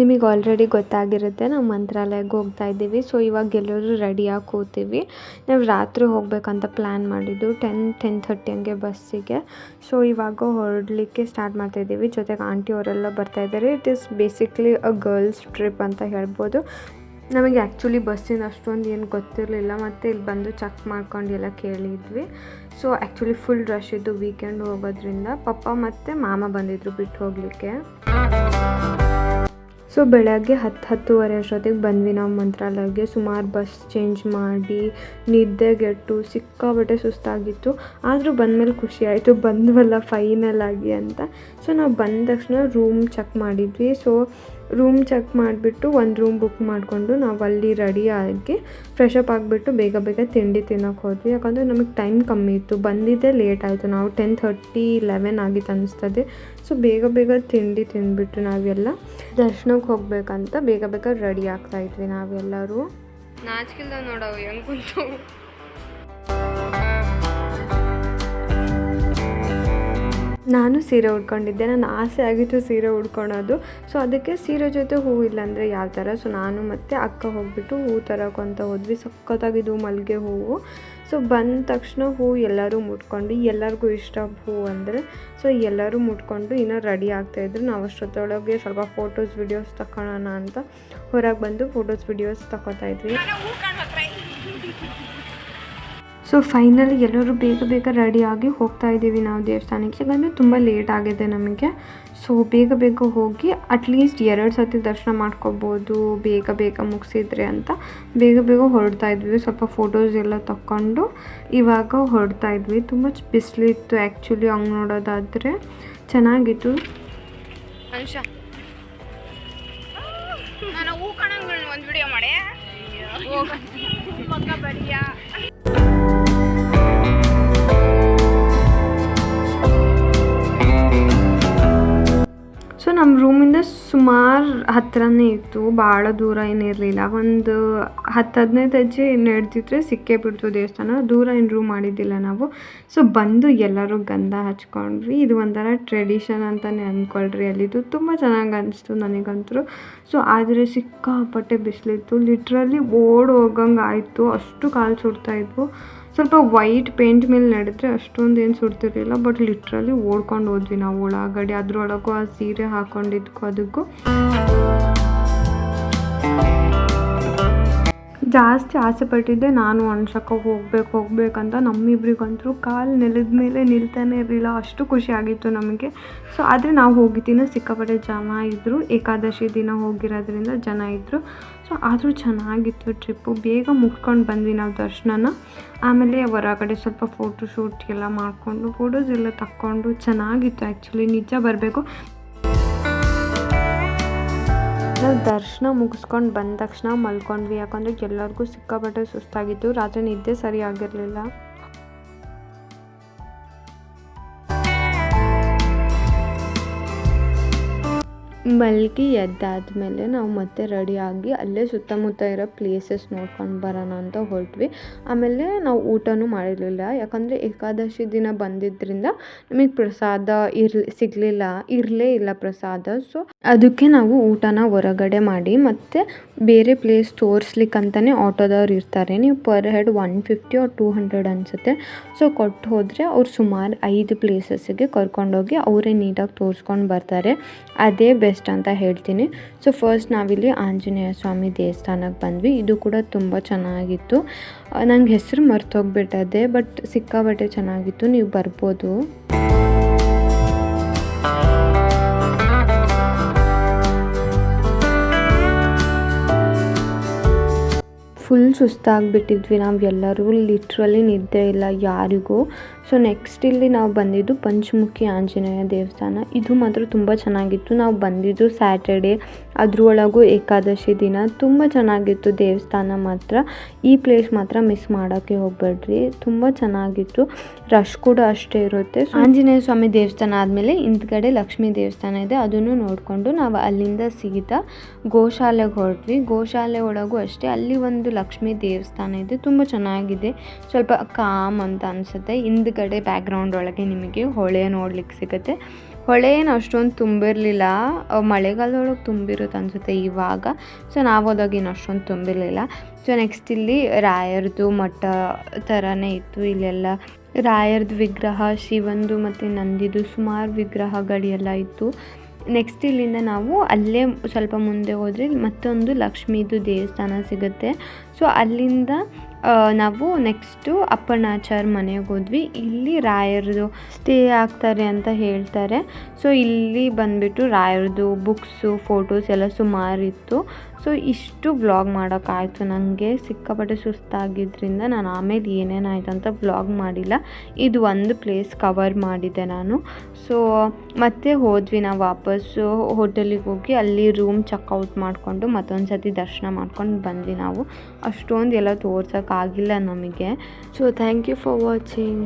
ನಿಮಗೆ ಆಲ್ರೆಡಿ ಗೊತ್ತಾಗಿರುತ್ತೆ, ನಾವು ಮಂತ್ರಾಲಯಕ್ಕೆ ಹೋಗ್ತಾ ಇದ್ದೀವಿ. ಸೊ ಇವಾಗ ಎಲ್ಲರೂ ರೆಡಿಯಾಗಿ ಕೂತೀವಿ. ನಾವು ರಾತ್ರಿ ಹೋಗಬೇಕಂತ ಪ್ಲ್ಯಾನ್ ಮಾಡಿದ್ದು ಟೆನ್ ಟೆನ್ ಥರ್ಟಿ ಹಂಗೆ ಬಸ್ಸಿಗೆ. ಸೊ ಇವಾಗ ಹೊರಡಲಿಕ್ಕೆ ಸ್ಟಾರ್ಟ್ ಮಾಡ್ತಾಯಿದ್ದೀವಿ ಜೊತೆಗೆ ಆಂಟಿ ಅವರೆಲ್ಲ ಬರ್ತಾ ಇದ್ದಾರೆ it is basically a girls trip ಅಂತ ಹೇಳ್ಬೋದು. ನಮಗೆ ಆ್ಯಕ್ಚುಲಿ ಬಸ್ಸಿಂದ ಅಷ್ಟೊಂದು ಏನು ಗೊತ್ತಿರಲಿಲ್ಲ. ಮತ್ತು ಇಲ್ಲಿ ಬಂದು ಚೆಕ್ ಮಾಡ್ಕೊಂಡು ಎಲ್ಲ ಕೇಳಿದ್ವಿ. ಸೊ ಆ್ಯಕ್ಚುಲಿ ಫುಲ್ ರಶ್ ಇದ್ದು ವೀಕೆಂಡ್ ಹೋಗೋದ್ರಿಂದ ಪಪ್ಪ ಮತ್ತು ಮಾಮ ಬಂದಿದ್ರು ಬಿಟ್ಟು ಹೋಗಲಿಕ್ಕೆ. ಸೊ ಬೆಳಗ್ಗೆ ಹತ್ತು ಹತ್ತುವರೆ ಅಷ್ಟೊತ್ತಿಗೆ ಬಂದ್ವಿ ನಾವು ಮಂತ್ರಾಲಯಕ್ಕೆ. ಸುಮಾರು ಬಸ್ ಚೇಂಜ್ ಮಾಡಿ ನಿದ್ದೆಗೆಟ್ಟು ಸಿಕ್ಕಾಬಟ್ಟೆ ಸುಸ್ತಾಗಿತ್ತು. ಆದರೂ ಬಂದಮೇಲೆ ಖುಷಿ ಆಯಿತು. ಬಂದ್ವಲ್ಲ ಫೈನಲ್ ಆಗಿ ಅಂತ. ಸೊ ನಾವು ಬಂದ ತಕ್ಷಣ ರೂಮ್ ಚೆಕ್ ಮಾಡಿದ್ವಿ. ಸೊ ರೂಮ್ ಚೆಕ್ ಮಾಡಿಬಿಟ್ಟು ಒಂದು ರೂಮ್ ಬುಕ್ ಮಾಡಿಕೊಂಡು ನಾವು ಅಲ್ಲಿ ರೆಡಿ ಆಗಿ ಫ್ರೆಶ್ ಅಪ್ ಆಗಿಬಿಟ್ಟು ಬೇಗ ಬೇಗ ತಿಂಡಿ ತಿನ್ನೋಕೆ ಹೋದ್ವಿ. ಯಾಕಂದರೆ ನಮಗೆ ಟೈಮ್ ಕಮ್ಮಿ ಇತ್ತು. ಬಂದಿದ್ದೇ ಲೇಟ್ ಆಯಿತು. ನಾವು ಟೆನ್ ಥರ್ಟಿ ಲೆವೆನ್ ಆಗಿತ್ತು ಅನಿಸ್ತದೆ. ಸೊ ಬೇಗ ಬೇಗ ತಿಂಡಿ ತಿಂದ್ಬಿಟ್ಟು ನಾವೆಲ್ಲ. ದರ್ಶನಕ್ಕೆ ಹೋಗ್ಬೇಕಂತ ಬೇಗ ಬೇಗ ರೆಡಿ ಆಗ್ತಾ ಇದ್ವಿ ನಾವೆಲ್ಲರೂ. ನಾಚಿಕಿಲ್ದ ನೋಡವು ಹೆಂಗೆ ಕುಂತು ನಾನು ಸೀರೆ ಉಟ್ಕೊಂಡಿದ್ದೆ. ನನ್ನ ಆಸೆ ಆಗಿತ್ತು ಸೀರೆ ಉಟ್ಕೊಳೋದು. ಸೊ ಅದಕ್ಕೆ ಸೀರೆ ಜೊತೆ ಹೂ ಇಲ್ಲಾಂದರೆ ಯಾವ ಥರ? ಸೊ ನಾನು ಮತ್ತು ಅಕ್ಕ ಹೋಗ್ಬಿಟ್ಟು ಹೂ ತರೋಕ್ಕಂತ ಹೋದ್ವಿ. ಸಖತ್ತಾಗಿದ್ದು ಮಲ್ಲಿಗೆ ಹೂವು. ಸೊ ಬಂದ ತಕ್ಷಣ ಹೂ ಎಲ್ಲರೂ ಮುಟ್ಕೊಂಡು, ಎಲ್ಲರಿಗೂ ಇಷ್ಟ ಹೂ ಅಂದರೆ ಸೊ ಎಲ್ಲರೂ ಮುಟ್ಕೊಂಡು ಇನ್ನೂ ರೆಡಿ ಆಗ್ತಾಯಿದ್ರು ನಾವು ಅಷ್ಟೊತ್ತೊಳಗೆ ಸ್ವಲ್ಪ ಫೋಟೋಸ್ ವಿಡಿಯೋಸ್ ತಗೊಳ್ಳೋಣ ಅಂತ ಹೊರಗೆ ಬಂದು ಫೋಟೋಸ್ ವಿಡಿಯೋಸ್ ತಗೋತಾ ಇದ್ವಿ. ಸೊ ಫೈನಲಿ ಎಲ್ಲರೂ ಬೇಗ ಬೇಗ ರೆಡಿಯಾಗಿ ಹೋಗ್ತಾ ಇದ್ದೀವಿ ನಾವು ದೇವಸ್ಥಾನಕ್ಕೆ. ಯಾಕಂದರೆ ತುಂಬ ಲೇಟ್ ಆಗಿದೆ ನಮಗೆ. ಸೊ ಬೇಗ ಬೇಗ ಹೋಗಿ ಅಟ್ಲೀಸ್ಟ್ ಎರಡು ಸತಿ ದರ್ಶನ ಮಾಡ್ಕೋಬೋದು ಬೇಗ ಬೇಗ ಮುಗಿಸಿದ್ರೆ ಅಂತ. ಬೇಗ ಬೇಗ ಹೊರಡ್ತಾ ಇದ್ವಿ. ಸ್ವಲ್ಪ ಫೋಟೋಸ್ ಎಲ್ಲ ತಕ್ಕೊಂಡು ಇವಾಗ ಹೊರಡ್ತಾ ಇದ್ವಿ. ತುಂಬ ಬಿಸಿಲಿತ್ತು ಆ್ಯಕ್ಚುಲಿ ಹಂಗೆ ನೋಡೋದಾದರೆ. ಚೆನ್ನಾಗಿತ್ತು. ಅನುಷ. ನಾನು ಹೂ ಕಣಂಗ್ ಒಂದು ವಿಡಿಯೋ ಮಾಡಿ. ಬಡಿಯ. ನಮ್ಮ ರೂಮಿಂದ ಸುಮಾರು ಹತ್ತಿರನೇ ಇತ್ತು ಭಾಳ ದೂರ ಏನಿರಲಿಲ್ಲ ಒಂದು ಹತ್ತು ಹದಿನೈದು ಹೆಜ್ಜೆ ನಡೆದಿದ್ರೆ ಸಿಕ್ಕೇ ಬಿಡ್ತು ದೇವಸ್ಥಾನ, ದೂರ ಏನು ರೂಮ್ ಮಾಡಿದ್ದಿಲ್ಲ ನಾವು. ಸೊ ಬಂದು ಎಲ್ಲರೂ ಗಂಧ ಹಚ್ಕೊಂಡ್ವಿ. ಇದು ಒಂಥರ ಟ್ರೆಡಿಷನ್ ಅಂತಲೇ ಅಂದ್ಕೊಳ್ರಿ ಅಲ್ಲಿದ್ದು ತುಂಬ ಚೆನ್ನಾಗಿ ಅನಿಸ್ತು ನನಗಂತೂ ಸೊ ಆದರೆ ಸಿಕ್ಕಾಪಟ್ಟೆ ಬಿಸಿಲಿತ್ತು. ಲಿಟ್ರಲಿ ಓಡ್ ಹೋಗಂಗೆ ಆಯಿತು. ಅಷ್ಟು ಕಾಲು ಸುಡ್ತಾ ಇದ್ವು. ಸ್ವಲ್ಪ ವೈಟ್ ಪೇಂಟ್ ಮೇಲೆ ನಡೆದ್ರೆ ಅಷ್ಟೊಂದು ಏನು ಸುಡ್ತಿರ್ಲಿಲ್ಲ ಬಟ್ ಲಿಟ್ರಲಿ ಓಡ್ಕೊಂಡು ಹೋದ್ವಿ ನಾವು ಒಳಗಡೆ. ಅದ್ರೊಳಗೂ ಆ ಸೀರೆ ಹಾಕೊಂಡಿದ್ಕೋ ಅದಕ್ಕೂ. ಜಾಸ್ತಿ ಆಸೆ ಪಟ್ಟಿದ್ದೆ. ನಾನು ಅನ್ಸಕ್ಕೆ ಹೋಗ್ಬೇಕು, ಹೋಗ್ಬೇಕಂತ ನಮ್ಮಿಬ್ರಿಗಂತೂ ಕಾಲು ನೆಲದ ಮೇಲೆ ನಿಲ್ತಾನೆ ಇರಲಿಲ್ಲ. ಅಷ್ಟು ಖುಷಿ ಆಗಿತ್ತು ನಮಗೆ. ಸೊ ಆದರೆ ನಾವು ಹೋಗಿದ್ದೀನ ಸಿಕ್ಕಾಪಟ್ಟೆ ಜನ ಇದ್ದರು ಏಕಾದಶಿ ದಿನ ಹೋಗಿರೋದ್ರಿಂದ ಜನ ಇದ್ದರು ಸೊ ಆದರೂ ಚೆನ್ನಾಗಿತ್ತು ಟ್ರಿಪ್ಪು ಬೇಗ ಮುಗ್ಕೊಂಡು ಬಂದ್ವಿ ನಾವು ದರ್ಶನನ. ಆಮೇಲೆ ಹೊರಗಡೆ ಸ್ವಲ್ಪ ಫೋಟೋ ಶೂಟ್ ಎಲ್ಲ ಮಾಡಿಕೊಂಡು ಫೋಟೋಸ್ ಎಲ್ಲ ತಕ್ಕೊಂಡು ಚೆನ್ನಾಗಿತ್ತು ಆ್ಯಕ್ಚುಲಿ ನಿಜ ಬರಬೇಕು. ನಾವು ದರ್ಶನ ಮುಗಿಸ್ಕೊಂಡು ಬಂದ ತಕ್ಷಣ ಮಲ್ಕೊಂಡ್ವಿ. ಯಾಕಂದ್ರೆ ಎಲ್ಲರಿಗೂ ಸಿಕ್ಕಾಪಟ್ಟೆ ಸುಸ್ತಾಗಿತ್ತು. ರಾತ್ರಿ ನಿದ್ದೆ ಸರಿ ಆಗಿರಲಿಲ್ಲ ಮಲ್ಗಿ ಎದ್ದಾದಮೇಲೆ ನಾವು ಮತ್ತೆ ರೆಡಿಯಾಗಿ ಅಲ್ಲೇ ಸುತ್ತಮುತ್ತ ಇರೋ ಪ್ಲೇಸಸ್ ನೋಡ್ಕೊಂಡು ಬರೋಣ ಅಂತ ಹೊರಟ್ವಿ. ಆಮೇಲೆ ನಾವು ಊಟನೂ ಮಾಡಿರಲಿಲ್ಲ. ಯಾಕಂದರೆ ಏಕಾದಶಿ ದಿನ ಬಂದಿದ್ದರಿಂದ ನಮಗೆ ಪ್ರಸಾದ ಇರ್ ಸಿಗಲಿಲ್ಲ. ಇರಲೇ ಇಲ್ಲ ಪ್ರಸಾದ. ಸೊ ಅದಕ್ಕೆ ನಾವು ಊಟನ ಹೊರಗಡೆ ಮಾಡಿ ಮತ್ತು ಬೇರೆ ಪ್ಲೇಸ್ ತೋರಿಸ್ಲಿಕ್ಕಂತಲೇ ಆಟೋದವ್ರು ಇರ್ತಾರೆ. ನೀವು per head one fifty or two hundred ಅನಿಸುತ್ತೆ. ಸೊ ಕೊಟ್ಟು ಹೋದರೆ ಅವ್ರು ಸುಮಾರು ಐದು ಪ್ಲೇಸಸ್ಸಿಗೆ ಕರ್ಕೊಂಡೋಗಿ ಅವರೇ ನೀಟಾಗಿ ತೋರಿಸ್ಕೊಂಡು ಬರ್ತಾರೆ. ಅದೇ ಬೆಸ್ಟ್ ಅಂತ ಹೇಳ್ತೀನಿ. ಸೊ ಫಸ್ಟ್ ನಾವಿಲ್ಲಿ ಆಂಜನೇಯ ಸ್ವಾಮಿ ದೇವಸ್ಥಾನಕ್ಕೆ ಬಂದ್ವಿ. ಇದು ಕೂಡ ತುಂಬ ಚೆನ್ನಾಗಿತ್ತು. ನಂಗೆ ಹೆಸರು ಮರ್ತೋಗ್ಬಿಟ್ಟದೆ ಬಟ್ ಸಿಕ್ಕಾಬಟ್ಟೆ ಚೆನ್ನಾಗಿತ್ತು. ನೀವು ಬರ್ಬೋದು. ಫುಲ್ ಸುಸ್ತಾಗಿಬಿಟ್ಟಿದ್ವಿ ನಾವು ಎಲ್ಲರೂ. ಲಿಟ್ರಲಿ ನಿದ್ದೆ ಇಲ್ಲ ಯಾರಿಗೂ. ಸೊ ನೆಕ್ಸ್ಟ್ ಇಲ್ಲಿ ನಾವು ಬಂದಿದ್ದು ಪಂಚಮುಖಿ ಆಂಜನೇಯ ದೇವಸ್ಥಾನ. ಇದು ಮಾತ್ರ ತುಂಬ ಚೆನ್ನಾಗಿತ್ತು. ನಾವು ಬಂದಿದ್ದು ಸ್ಯಾಟರ್ಡೆ ಅದ್ರೊಳಗೂ ಏಕಾದಶಿ ದಿನ. ತುಂಬ ಚೆನ್ನಾಗಿತ್ತು ದೇವಸ್ಥಾನ ಮಾತ್ರ. ಈ ಪ್ಲೇಸ್ ಮಾತ್ರ ಮಿಸ್ ಮಾಡೋಕ್ಕೆ ಹೋಗಬೇಡ್ರಿ. ತುಂಬ ಚೆನ್ನಾಗಿತ್ತು. ರಶ್ ಕೂಡ ಅಷ್ಟೇ ಇರುತ್ತೆ. ಆಂಜನೇಯ ಸ್ವಾಮಿ ದೇವಸ್ಥಾನ ಆದಮೇಲೆ ಹಿಂದ್ಗಡೆ ಲಕ್ಷ್ಮೀ ದೇವಸ್ಥಾನ ಇದೆ. ಅದನ್ನು ನೋಡಿಕೊಂಡು ನಾವು ಅಲ್ಲಿಂದ ಸೀದಾ ಗೋಶಾಲೆಗೆ ಹೊರಟ್ವಿ. ಗೋಶಾಲೆ ಒಳಗೂ ಅಷ್ಟೇ ಅಲ್ಲಿ ಒಂದು ಲಕ್ಷ್ಮೀ ದೇವಸ್ಥಾನ ಇದೆ. ತುಂಬ ಚೆನ್ನಾಗಿದೆ. ಸ್ವಲ್ಪ ಕಾಮ್ ಅಂತ ಅನಿಸುತ್ತೆ. ಹಿಂದ್ಗಡೆ ಬ್ಯಾಕ್ಗ್ರೌಂಡ್ ಒಳಗೆ ನಿಮಗೆ ಹೊಳೆ ನೋಡ್ಲಿಕ್ಕೆ ಸಿಗುತ್ತೆ. ಹೊಳೆ ಏನು ಅಷ್ಟೊಂದು ತುಂಬಿರಲಿಲ್ಲ. ಮಳೆಗಾಲದೊಳಗೆ ತುಂಬಿರುತ್ತೆ ಅನಿಸುತ್ತೆ ಇವಾಗ. ಸೊ ನಾವು ಹೋದಾಗ ಏನು ಅಷ್ಟೊಂದು ತುಂಬಿರಲಿಲ್ಲ. ಸೊ ನೆಕ್ಸ್ಟ್ ಇಲ್ಲಿ ರಾಯರದು ಮಠ ಥರನೇ ಇತ್ತು. ಇಲ್ಲೆಲ್ಲ ರಾಯರದು ವಿಗ್ರಹ, ಶಿವಂದು ಮತ್ತು ನಂದಿದು ಸುಮಾರು ವಿಗ್ರಹಗಳೆಲ್ಲ ಇತ್ತು. ನೆಕ್ಸ್ಟ್ ಇಲ್ಲಿಂದ ನಾವು ಅಲ್ಲೇ ಸ್ವಲ್ಪ ಮುಂದೆ ಹೋದರೆ ಮತ್ತೊಂದು ಲಕ್ಷ್ಮೀದು ದೇವಸ್ಥಾನ ಸಿಗುತ್ತೆ. ಸೊ ಅಲ್ಲಿಂದ ನಾವು ನೆಕ್ಸ್ಟು ಅಪ್ಪಣ್ಣಾಚಾರ್ ಮನೆಗೆ ಹೋದ್ವಿ. ಇಲ್ಲಿ ರಾಯರದು ಸ್ಟೇ ಆಗ್ತಾರೆ ಅಂತ ಹೇಳ್ತಾರೆ. ಸೊ ಇಲ್ಲಿ ಬಂದುಬಿಟ್ಟು ರಾಯರದು ಬುಕ್ಸು ಫೋಟೋಸ್ ಎಲ್ಲ ಸುಮಾರಿತ್ತು ಸೊ ಇಷ್ಟು ಬ್ಲಾಗ್ ಮಾಡೋಕ್ಕಾಯಿತು ನನಗೆ ಸಿಕ್ಕಾಪಟ್ಟೆ ಸುಸ್ತಾಗಿದ್ದರಿಂದ ನಾನು ಆಮೇಲೆ ಏನೇನಾಯಿತು ಅಂತ ಬ್ಲಾಗ್ ಮಾಡಿಲ್ಲ. ಇದು ಒಂದು ಪ್ಲೇಸ್ ಕವರ್ ಮಾಡಿದೆ ನಾನು. ಸೊ ಮತ್ತೆ ಹೋದ್ವಿ ನಾವು ವಾಪಸ್ಸು ಹೋಟೆಲಿಗೆ ಹೋಗಿ ಅಲ್ಲಿ ರೂಮ್ ಚೆಕ್ಔಟ್ ಮಾಡಿಕೊಂಡು ಮತ್ತೊಂದು ಸತಿ ದರ್ಶನ ಮಾಡ್ಕೊಂಡು ಬಂದ್ವಿ ನಾವು. ಅಷ್ಟೊಂದು ಎಲ್ಲ ತೋರ್ಸೋಕ್ಕಾಗಿಲ್ಲ ನಮಗೆ. So thank you for watching